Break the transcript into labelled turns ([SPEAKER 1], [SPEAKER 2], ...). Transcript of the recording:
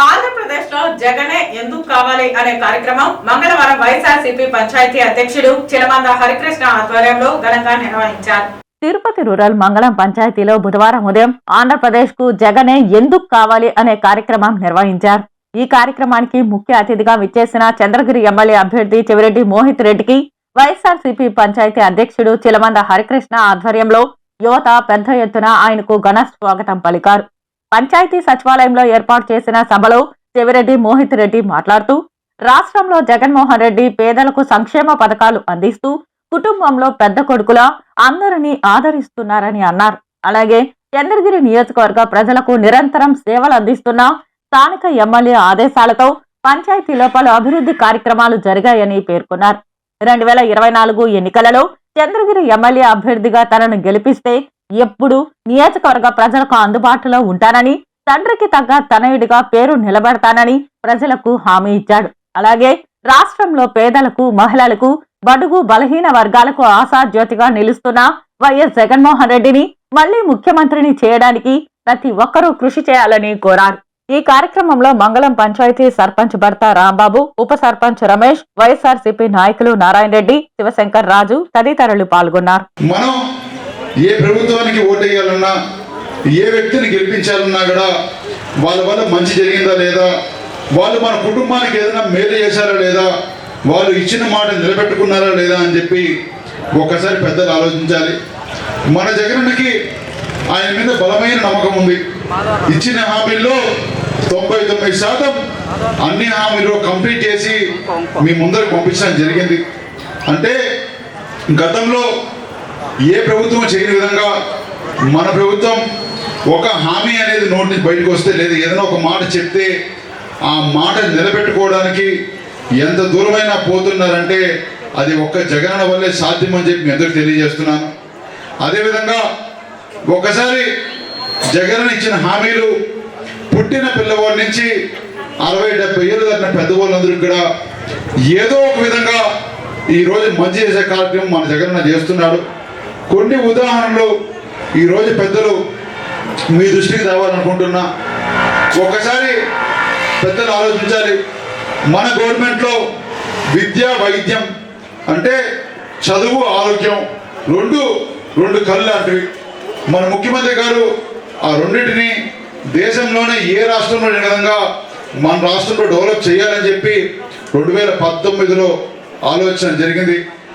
[SPEAKER 1] ఆంధ్రప్రదేశ్లో జగనే ఎందుకు కావాలి అనే కార్యక్రమం మంగళవారం వైఎస్ఆర్సీపీ పంచాయతీ అధ్యక్షుడు చిలమంద హరికృష్ణ ఆధ్వర్యంలో ఘనంగా నిర్వహించారు. తిరుపతి రూరల్ మంగళం పంచాయతీలో బుధవారం ఉదయం ఆంధ్రప్రదేశ్కు జగనే ఎందుకు కావాలి అనే కార్యక్రమం నిర్వహించారు. ఈ కార్యక్రమానికి ముఖ్య అతిథిగా విచ్చేసిన చంద్రగిరి ఎమ్మెల్యే అభ్యర్థి చెవిరెడ్డి మోహిత్ రెడ్డికి వైఎస్ఆర్సీపీ పంచాయతీ అధ్యక్షుడు చిలమంద హరికృష్ణ ఆధ్వర్యంలో యువత పెద్ద ఎత్తున ఆయనకు ఘన స్వాగతం పలికారు. పంచాయతీ సచివాలయంలో ఏర్పాటు చేసిన సభలో చెవిరెడ్డి మోహిత్ రెడ్డి మాట్లాడుతూ రాష్ట్రంలో జగన్మోహన్ రెడ్డి పేదలకు సంక్షేమ పథకాలు అందిస్తూ కుటుంబంలో పెద్ద కొడుకులా అందరినీ ఆదరిస్తున్నారని అన్నారు. అలాగే చంద్రగిరి నియోజకవర్గ ప్రజలకు నిరంతరం సేవలు అందిస్తున్న స్థానిక ఎమ్మెల్యే ఆదేశాలతో పంచాయతీలో పలు అభివృద్ధి కార్యక్రమాలు జరిగాయని పేర్కొన్నారు. రెండు వేల ఇరవై నాలుగు ఎన్నికలలో చంద్రగిరి ఎమ్మెల్యే అభ్యర్థిగా తనను గెలిపిస్తే ఎప్పుడు నియోజకవర్గ ప్రజలకు అందుబాటులో ఉంటానని తండ్రికి తగ్గ తనయుడిగా పేరు నిలబడతానని ప్రజలకు హామీ ఇచ్చాడు. అలాగే రాష్ట్రంలో పేదలకు మహిళలకు బడుగు బలహీన వర్గాలకు ఆశాజ్యోతిగా నిలుస్తున్న వైఎస్ జగన్మోహన్ రెడ్డిని మళ్ళీ ముఖ్యమంత్రిని చేయడానికి ప్రతి ఒక్కరూ కృషి చేయాలని కోరారు. ఈ కార్యక్రమంలో మంగళం పంచాయతీ సర్పంచ్ భర్త రాంబాబు ఉప సర్పంచ్ రమేష్ వైఎస్ఆర్సీపీ నాయకులు నారాయణ రెడ్డి శివశంకర్ రాజు తదితరులు పాల్గొన్నారు.
[SPEAKER 2] మనం ఏ ప్రభుత్వానికి ఓటేయాలన్నా ఏ వ్యక్తిని గెలిపించాలన్నా కూడా వాళ్ళ వల్ల మంచి జరిగిందా లేదా వాళ్ళు మన కుటుంబానికి ఏదైనా మేలు చేశారా లేదా వాళ్ళు ఇచ్చిన మాట నిలబెట్టుకున్నారా లేదా అని చెప్పి ఒక్కసారి పెద్దలు ఆలోచించాలి. మన జగన్కి ఆయన మీద బలమైన నమ్మకం ఉంది. ఇచ్చిన హామీల్లో తొంభై తొమ్మిది శాతం అన్ని హామీలు కంప్లీట్ చేసి మీ ముందరకు పంపించడం జరిగింది. అంటే గతంలో ఏ ప్రభుత్వం చేయని విధంగా మన ప్రభుత్వం ఒక హామీ అనేది నోటి నుంచి బయటకు వస్తే లేదు ఏదైనా ఒక మాట చెప్తే ఆ మాట నిలబెట్టుకోవడానికి ఎంత దూరమైనా పోతున్నారంటే అది ఒక్క జగన్ వల్లే సాధ్యమని చెప్పి మీ అందరికి తెలియజేస్తున్నాను. అదేవిధంగా ఒకసారి జగన్ ఇచ్చిన హామీలు పుట్టిన పిల్లవాడి నుంచి అరవై డెబ్బై ఏళ్ళు దాటిన పెద్దవాళ్ళందరికీ కూడా ఏదో ఒక విధంగా ఈరోజు మంచి చేసే కార్యక్రమం మన జగనన్న చేస్తున్నాడు. కొన్ని ఉదాహరణలు ఈరోజు పెద్దలు మీ దృష్టికి తేవాలనుకుంటున్నా. ఒక్కసారి పెద్దలు ఆలోచించాలి. మన గవర్నమెంట్లో విద్య వైద్యం అంటే చదువు ఆరోగ్యం రెండు రెండు కళ్ళు లాంటివి. మన ముఖ్యమంత్రి గారు ఆ రెండింటిని దేశంలోనే ఏ రాష్ట్రంలో లేని విధంగా మన రాష్ట్రంలో డెవలప్ చేయాలని చెప్పి రెండు వేల పంతొమ్మిదిలో ఆలోచన జరిగింది.